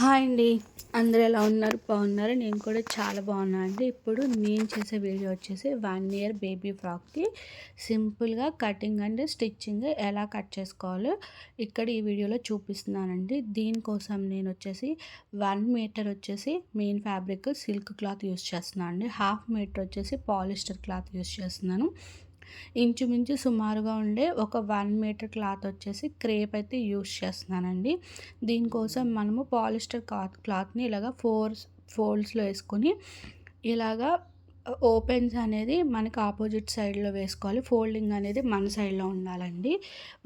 Hi అండి. అందరూ ఎలా ఉన్నారు? బాగున్నారు? నేను కూడా చాలా బాగున్నాను అండి. ఇప్పుడు నేను చేసే వీడియో వచ్చేసి వన్ ఇయర్ బేబీ ఫ్రాక్కి సింపుల్గా కటింగ్ అండ్ స్టిచ్చింగ్ ఎలా కట్ చేసుకోవాలో ఇక్కడ ఈ వీడియోలో చూపిస్తున్నానండి. దీనికోసం నేను వచ్చేసి వన్ మీటర్ వచ్చేసి main fabric silk cloth use చేస్తున్నాను అండి. హాఫ్ మీటర్ వచ్చేసి పాలిస్టర్ క్లాత్ యూస్ చేస్తున్నాను. ఇంచుమించు సుమారుగా ఉండే ఒక వన్ మీటర్ క్లాత్ వచ్చేసి క్రేప్ అయితే యూస్ చేస్తున్నానండి. దీనికోసం మనము పాలిస్టర్ క్లాత్ క్లాత్ని ఇలాగ ఫోర్ ఫోల్డ్స్లో వేసుకొని ఇలాగా ఓపెన్స్ అనేది మనకి ఆపోజిట్ సైడ్లో వేసుకోవాలి. ఫోల్డింగ్ అనేది మన సైడ్లో ఉండాలండి.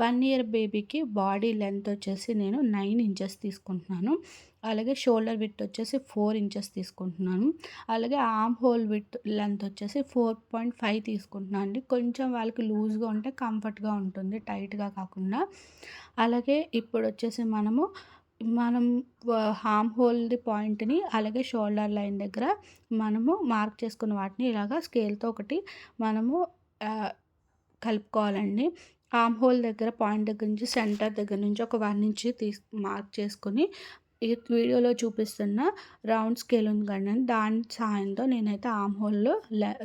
వన్ ఇయర్ బేబీకి బాడీ లెంత్ వచ్చేసి నేను నైన్ ఇంచెస్ తీసుకుంటున్నాను. అలాగే షోల్డర్ విత్ వచ్చేసి ఫోర్ ఇంచెస్ తీసుకుంటున్నాను. అలాగే ఆమ్ హోల్ విత్ లెంత్ వచ్చేసి ఫోర్ పాయింట్ ఫైవ్ తీసుకుంటున్నాను అండి. కొంచెం వాళ్ళకి లూజ్గా ఉంటే కంఫర్ట్గా ఉంటుంది టైట్గా కాకుండా. అలాగే ఇప్పుడు వచ్చేసి మనము మనం హామ్ హోల్ది పాయింట్ని అలాగే షోల్డర్ లైన్ దగ్గర మనము మార్క్ చేసుకున్న వాటిని ఇలాగా స్కేల్తో ఒకటి మనము కలుపుకోవాలండి. ఆమ్ హోల్ దగ్గర పాయింట్ దగ్గర నుంచి సెంటర్ దగ్గర నుంచి ఒక వన్ ఇంచ్ తీసు మార్క్ చేసుకొని ఈ వీడియోలో చూపిస్తున్న రౌండ్ స్కేల్ ఉంది కానీ దాని సహాయంతో నేనైతే ఆమ్ హోల్లో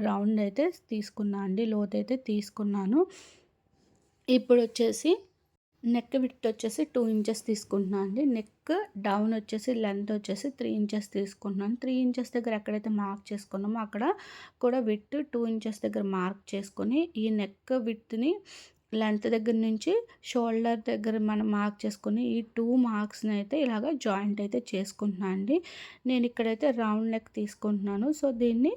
రౌండ్ అయితే తీసుకున్నాను అండి. లోత్ అయితే తీసుకున్నాను. ఇప్పుడు వచ్చేసి నెక్ విత్ వచ్చేసి టూ ఇంచెస్ తీసుకుంటున్నాను అండి. నెక్ డౌన్ వచ్చేసి లెంత్ వచ్చేసి త్రీ ఇంచెస్ తీసుకుంటున్నాను. త్రీ ఇంచెస్ దగ్గర ఎక్కడైతే మార్క్ చేసుకున్నామో అక్కడ కూడా విత్ టూ ఇంచెస్ దగ్గర మార్క్ చేసుకొని ఈ నెక్ విత్ని లెంత్ దగ్గర నుంచి షోల్డర్ దగ్గర మనం మార్క్ చేసుకుని ఈ టూ మార్క్స్ని అయితే ఇలాగ జాయింట్ అయితే చేసుకుంటున్నాను అండి. నేను ఇక్కడైతే రౌండ్ నెక్ తీసుకుంటున్నాను. సో దీన్ని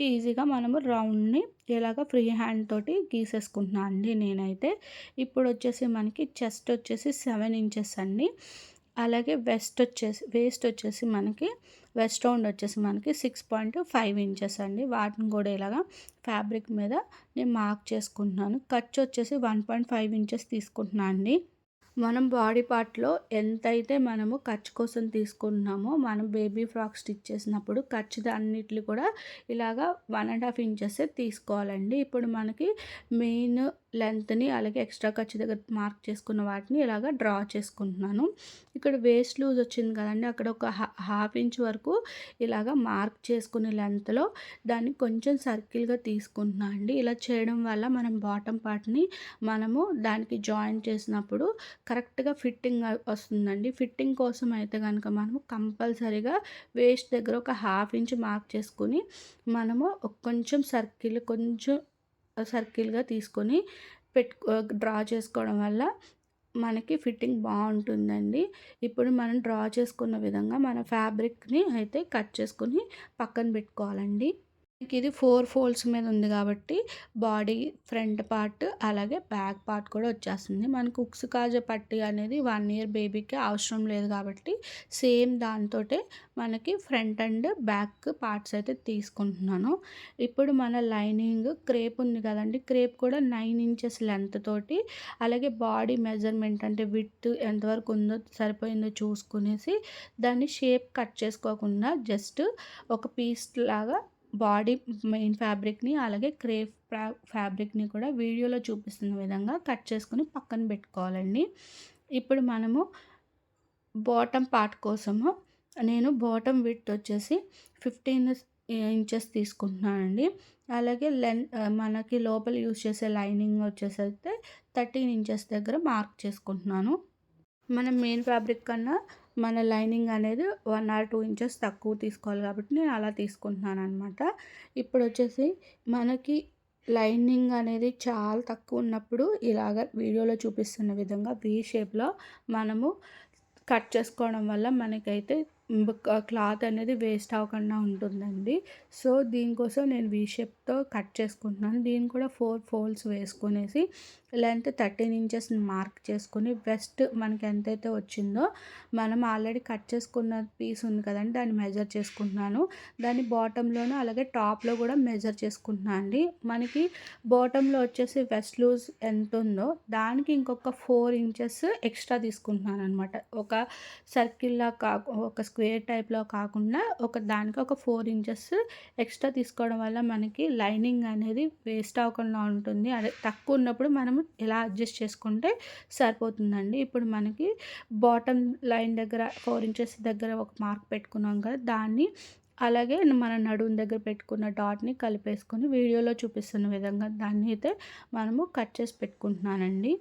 ఈజీగా మనము రౌండ్ని ఇలాగ ఫ్రీ హ్యాండ్ తోటి గీసేసుకుంటున్నాను అండి నేనైతే. ఇప్పుడు వచ్చేసి మనకి చెస్ట్ వచ్చేసి సెవెన్ ఇంచెస్ అండి. అలాగే వెస్ట్ వచ్చేసి వేస్ట్ వచ్చేసి మనకి వెస్ట్ రౌండ్ వచ్చేసి మనకి సిక్స్ పాయింట్ ఫైవ్ ఇంచెస్ అండి. వాటిని కూడా ఇలాగా ఫ్యాబ్రిక్ మీద నేను మార్క్ చేసుకుంటున్నాను. ఖర్చు వచ్చేసి వన్ పాయింట్ ఫైవ్ ఇంచెస్ తీసుకుంటున్నాను అండి. మనం బాడీ పార్ట్లో ఎంతైతే మనము ఖర్చు కోసం తీసుకుంటున్నామో మనం బేబీ ఫ్రాక్ స్టిచ్ చేసినప్పుడు ఖర్చు అన్నిటిని కూడా ఇలాగా వన్ అండ్ హాఫ్ ఇంచెస్ తీసుకోవాలండి. ఇప్పుడు మనకి మెయిన్ లెంత్ని అలాగే ఎక్స్ట్రా ఖర్చు దగ్గర మార్క్ చేసుకున్న వాటిని ఇలాగా డ్రా చేసుకుంటున్నాను. ఇక్కడ వేస్ట్ లూజ్ వచ్చింది కదండి అక్కడ ఒక హాఫ్ ఇంచ్ వరకు ఇలాగా మార్క్ చేసుకునే లెంత్లో దాన్ని కొంచెం సర్కిల్గా తీసుకుంటున్నాను అండి. ఇలా చేయడం వల్ల మనం బాటమ్ పార్ట్ని మనము దానికి జాయిన్ చేసినప్పుడు కరెక్ట్గా ఫిట్టింగ్ వస్తుందండి. ఫిట్టింగ్ కోసం అయితే కనుక మనము కంపల్సరీగా వేస్ట్ దగ్గర ఒక హాఫ్ ఇంచ్ మార్క్ చేసుకుని మనము కొంచెం సర్కిల్ కొంచెం సర్కిల్గా తీసుకొని పెట్టు డ్రా చేసుకోవడం వల్ల మనకి ఫిట్టింగ్ బాగుంటుందండి. ఇప్పుడు మనం డ్రా చేసుకున్న విధంగా మన ఫ్యాబ్రిక్ని అయితే కట్ చేసుకొని పక్కన పెట్టుకోవాలండి. ఇది ఫోర్ ఫోల్డ్స్ మీద ఉంది కాబట్టి బాడీ ఫ్రంట్ పార్ట్ అలాగే బ్యాక్ పార్ట్ కూడా వచ్చేస్తుంది. మనకు ఉక్స్ కాజ పట్టి అనేది వన్ ఇయర్ బేబీకి అవసరం లేదు కాబట్టి సేమ్ దాంతో మనకి ఫ్రంట్ అండ్ బ్యాక్ పార్ట్స్ అయితే తీసుకుంటున్నాను. ఇప్పుడు మన లైనింగ్ క్రేప్ ఉంది కదండి క్రేప్ కూడా నైన్ ఇంచెస్ లెంత్ తోటి అలాగే బాడీ మెజర్మెంట్ అంటే విత్ ఎంతవరకు ఉందో సరిపోయిందో చూసుకునేసి దాన్ని షేప్ కట్ చేసుకోకుండా జస్ట్ ఒక పీస్ లాగా బాడీ మెయిన్ ఫ్యాబ్రిక్ని అలాగే క్రేప్ ఫ్యాబ్రిక్ని కూడా వీడియోలో చూపిస్తున్న విధంగా కట్ చేసుకుని పక్కన పెట్టుకోవాలండి. ఇప్పుడు మనము బాటమ్ పార్ట్ కోసము నేను బాటమ్ విత్ వచ్చేసి ఫిఫ్టీన్ ఇంచెస్ తీసుకుంటున్నానండి. అలాగే లెన్ మనకి లోపల యూజ్ చేసే లైనింగ్ వచ్చేసి అయితే థర్టీన్ ఇంచెస్ దగ్గర మార్క్ చేసుకుంటున్నాను. మనం మెయిన్ ఫ్యాబ్రిక్ కన్నా మన లైనింగ్ అనేది వన్ ఆర్ టూ ఇంచెస్ తక్కువ తీసుకోవాలి కాబట్టి నేను అలా తీసుకుంటున్నాను అనమాట ఇప్పుడు వచ్చేసి మనకి లైనింగ్ అనేది చాలా తక్కువ ఉన్నప్పుడు ఇలాగ వీడియోలో చూపిస్తున్న విధంగా వీ షేప్లో మనము కట్ చేసుకోవడం వల్ల మనకైతే క్లాత్ అనేది వేస్ట్ అవ్వకుండా ఉంటుందండి. సో దీనికోసం నేను వీ షేప్తో కట్ చేసుకుంటున్నాను. దీన్ని కూడా ఫోర్ ఫోల్డ్స్ వేసుకునేసి లెంత్ థర్టీన్ ఇంచెస్ మార్క్ చేసుకుని వెస్ట్ మనకి ఎంతైతే వచ్చిందో మనం ఆల్రెడీ కట్ చేసుకున్న పీస్ ఉంది కదండి దాన్ని మెజర్ చేసుకుంటున్నాను. దాని బాటంలోనూ అలాగే టాప్లో కూడా మెజర్ చేసుకుంటున్నాను అండి. మనకి బాటంలో వచ్చేసి వెస్ట్ లూజ్ ఎంత ఉందో దానికి ఇంకొక ఫోర్ ఇంచెస్ ఎక్స్ట్రా తీసుకుంటున్నాను అనమాట ఒక సర్కిల్లా కా ఒక స్క్వేర్ టైప్‌లో కాకుండా ఒక దానికి ఒక ఫోర్ ఇంచెస్ ఎక్స్‌ట్రా తీసుకోవడం వల్ల మనకి లైనింగ్ అనేది వేస్ట్ అవ్వకుండా ఉంటుంది. అదే తక్కువ ఉన్నప్పుడు మనము ఇలా అడ్జస్ట్ చేసుకుంటే సరిపోతుందండి. ఇప్పుడు మనకి బాటమ్ లైన్ దగ్గర ఫోర్ ఇంచెస్ దగ్గర ఒక మార్క్ పెట్టుకున్నాం కదా! దాన్ని అలాగే మన నడుము దగ్గర పెట్టుకున్న డాట్‌ని కలిపేసుకొని వీడియోలో చూపిస్తున్న విధంగా దాన్ని అయితే మనము కట్ చేసి పెట్టుకుంటున్నానండి.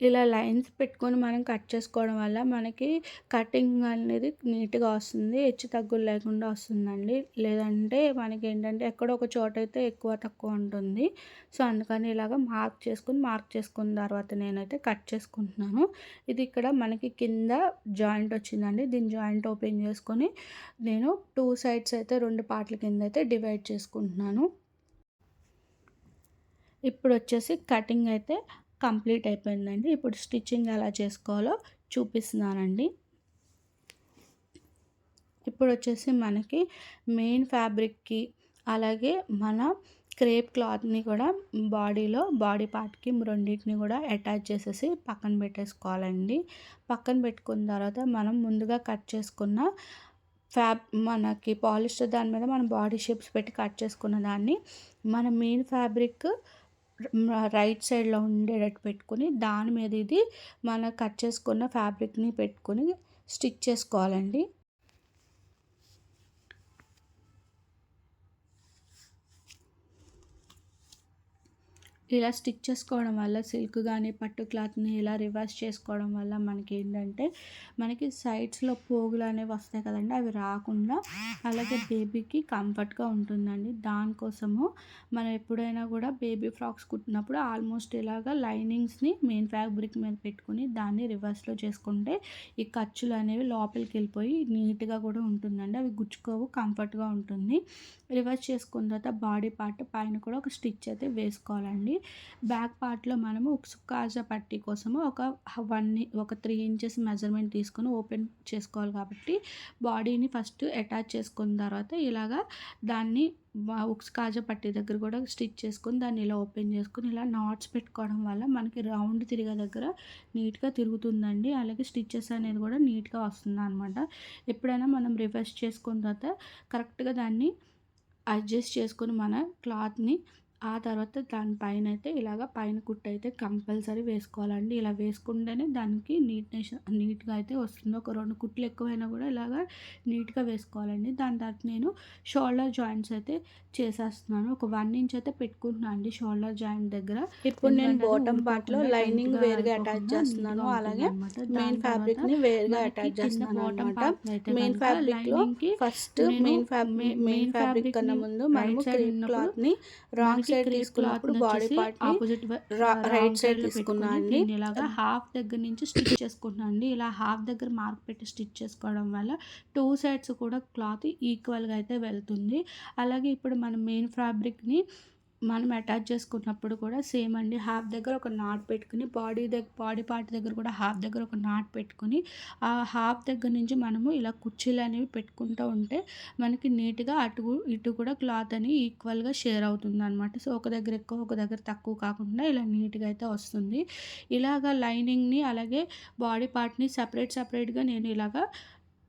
ఇలా లైన్స్ పెట్టుకొని మనం కట్ చేసుకోవడం వల్ల మనకి కటింగ్ అనేది నీట్‌గా వస్తుంది. హెచ్చు తగ్గులు లేకుండా వస్తుందండి. లేదంటే మనకి ఏంటంటే ఎక్కడో ఒక చోట అయితే ఎక్కువ తక్కువ ఉంటుంది. సో, అందుకని ఇలాగ మార్క్ చేసుకుని మార్క్ చేసుకున్న తర్వాత నేనైతే కట్ చేసుకుంటున్నాను. ఇది ఇక్కడ మనకి కింద జాయింట్ వచ్చిందండి. దీని జాయింట్ ఓపెన్ చేసుకొని నేను టూ సైడ్స్ అయితే రెండు పార్ట్‌ల కింద అయితే డివైడ్ చేసుకుంటున్నాను. ఇప్పుడు వచ్చేసి కటింగ్ అయితే కంప్లీట్ అయిపోయిందండి. ఇప్పుడు స్టిచ్చింగ్ ఎలా చేసుకోవాలో చూపిస్తున్నానండి. ఇప్పుడు వచ్చేసి మనకి మెయిన్ ఫ్యాబ్రిక్‌కి అలాగే మన క్రేప్ క్లాత్‌ని కూడా బాడీలో బాడీ పార్ట్‌కి రెండింటిని కూడా అటాచ్ చేసేసి పక్కన పెట్టేసుకోవాలండి. పక్కన పెట్టుకున్న తర్వాత మనం ముందుగా కట్ చేసుకున్న ఫ్యాబ్ మనకి పాలిస్టర్ దాని మీద మనం బాడీ షేప్స్ పెట్టి కట్ చేసుకున్న దాన్ని మన మెయిన్ ఫ్యాబ్రిక్ రైట్ సైడ్‌లో ఉండేటట్టు పెట్టుకొని దాని మీద ఇది మన కట్ చేసుకున్న ఫ్యాబ్రిక్‌ని పెట్టుకొని స్టిచ్ చేసుకోవాలండి. ఇలా స్టిచ్ చేసుకోవడం వల్ల సిల్క్ కానీ పట్టు క్లాత్‌ని ఇలా రివర్స్ చేసుకోవడం వల్ల మనకి ఏంటంటే మనకి సైడ్స్‌లో పోగులు అనేవి వస్తాయి కదండీ! అవి రాకుండా అలాగే బేబీకి కంఫర్ట్‌గా ఉంటుందండి. దానికోసము మనం ఎప్పుడైనా కూడా బేబీ ఫ్రాక్స్ కుట్టినప్పుడు ఆల్మోస్ట్ ఇలాగ లైనింగ్స్‌ని మెయిన్ ఫ్యాబ్రిక్ మీద పెట్టుకొని దాన్ని రివర్స్‌లో చేసుకుంటే ఈ ఖర్చులు అనేవి లోపలికి వెళ్ళిపోయి నీట్‌గా కూడా ఉంటుందండి. అవి గుచ్చుకోవు కంఫర్ట్‌గా ఉంటుంది. రివర్స్ చేసుకున్న తర్వాత బాడీ పార్ట్ పైన కూడా ఒక స్టిచ్ అయితే వేసుకోవాలండి. బ్యాక్ పార్ట్‌లో మనము కాజా పట్టీ కోసము ఒక వన్ ఒక త్రీ ఇంచెస్ మెజర్‌మెంట్ తీసుకొని ఓపెన్ చేసుకోవాలి కాబట్టి బాడీని ఫస్ట్ అటాచ్ చేసుకున్న తర్వాత ఇలాగా దాన్ని ఉక్స్ కాజా పట్టి దగ్గర కూడా స్టిచ్ చేసుకొని దాన్ని ఇలా ఓపెన్ చేసుకొని ఇలా నాట్స్ పెట్టుకోవడం వల్ల మనకి రౌండ్ తిరిగే దగ్గర నీట్‌గా తిరుగుతుందండి. అలాగే స్టిచ్చెస్ అనేది కూడా నీట్‌గా వస్తుందనమాట. ఎప్పుడైనా మనం రివర్స్ చేసుకున్న తర్వాత కరెక్ట్‌గా దాన్ని అడ్జస్ట్ చేసుకొని మన క్లాత్‌ని ఆ తర్వాత దాని పైన అయితే ఇలాగ పైన కుట్టు అయితే కంపల్సరీ వేసుకోవాలండి. ఇలా వేసుకుంటేనే దానికి నీట్‌నెస్ నీట్‌గా అయితే వస్తుంది. ఒక 2 కుట్లు ఎక్కువైనా కూడా ఇలాగ నీట్‌గా వేసుకోవాలండి. దాని తర్వాత నేను షోల్డర్ జాయింట్స్ అయితే చేసేస్తున్నాను. ఒక 1 ఇంచ్ అయితే పెట్టుకుంటున్నాను అండి షోల్డర్ జాయింట్ దగ్గర. ఇప్పుడు నేను బాటమ్ పార్ట్‌లో లైనింగ్ వేరుగా అటాచ్ చేస్తున్నాను. అలాగే మెయిన్ ఫ్యాబ్రిక్‌ని వేరుగా అటాచ్ చేస్తున్నాను అనమాట. మెయిన్ ఫ్యాబ్రిక్‌లో ఫస్ట్ మెయిన్ మెయిన్ ఫ్యాబ్రిక్ కన్నా ముందు మనము క్రీప్ క్లాత్‌ని రాంగ్ సైడ్ తీసుకున్నప్పుడు body part opposite right side తీసుకున్నా అండి. ఇలాగా హాఫ్ దగ్గర నుంచి స్టిచ్ చేసుకుంటున్నాను అండి. ఇలా హాఫ్ దగ్గర మార్క్ పెట్టి స్టిచ్ చేసుకోవడం వల్ల టూ సైడ్స్ కూడా క్లాత్ ఈక్వల్‌గా అయితే వెళ్తుంది. అలాగే ఇప్పుడు మనం మెయిన్ ఫ్యాబ్రిక్‌ని మనం అటాచ్ చేసుకున్నప్పుడు కూడా సేమ్ అండి. హాఫ్ దగ్గర ఒక నాట్ పెట్టుకుని బాడీ దగ్గర బాడీ పార్ట్ దగ్గర కూడా హాఫ్ దగ్గర ఒక నాట్ పెట్టుకొని ఆ హాఫ్ దగ్గర నుంచి మనము ఇలా కుర్చీలు అనేవి పెట్టుకుంటూ ఉంటే మనకి నీట్‌గా అటు ఇటు కూడా క్లాత్ అని ఈక్వల్‌గా షేర్ అవుతుంది అనమాట సో, ఒక దగ్గర ఎక్కువ ఒక దగ్గర తక్కువ కాకుండా ఇలా నీట్‌గా అయితే వస్తుంది. ఇలాగ లైనింగ్‌ని అలాగే బాడీ పార్ట్‌ని సపరేట్ సపరేట్గా నేను ఇలాగా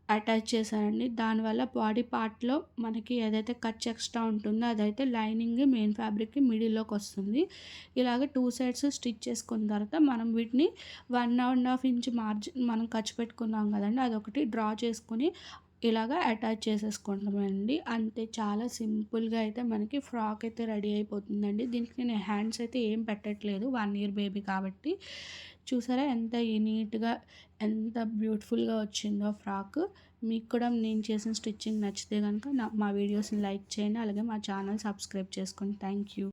అటాచ్ చేశానండి. దానివల్ల బాడీ పార్ట్‌లో మనకి ఏదైతే కచ్ ఎక్స్ట్రా ఉంటుందో అదైతే లైనింగ్ మెయిన్ ఫ్యాబ్రిక్‌కి మిడిల్‌లోకి వస్తుంది. ఇలాగ టూ సైడ్స్ స్టిచ్ చేసుకున్న తర్వాత మనం వీటిని one and half inch margin మనం ఖర్చు పెట్టుకున్నాం కదండి అదొకటి డ్రా చేసుకొని ఇలాగా అటాచ్ చేసేసుకుంటామండి. అంతే చాలా సింపుల్‌గా అయితే మనకి ఫ్రాక్ అయితే రెడీ అయిపోతుందండి. దీనికి నేను హ్యాండ్స్ అయితే ఏం పెట్టట్లేదు. వన్ ఇయర్ బేబీ కాబట్టి. చూసారా ఎంత నీట్‌గా ఎంత బ్యూటిఫుల్‌గా వచ్చిందో ఫ్రాక్. మీకు కూడా నేను చేసిన స్టిచ్చింగ్ నచ్చితే కనుక నా మా వీడియోస్‌ని లైక్ చేయండి. అలాగే మా ఛానల్ సబ్స్క్రైబ్ చేసుకోండి. Thank you.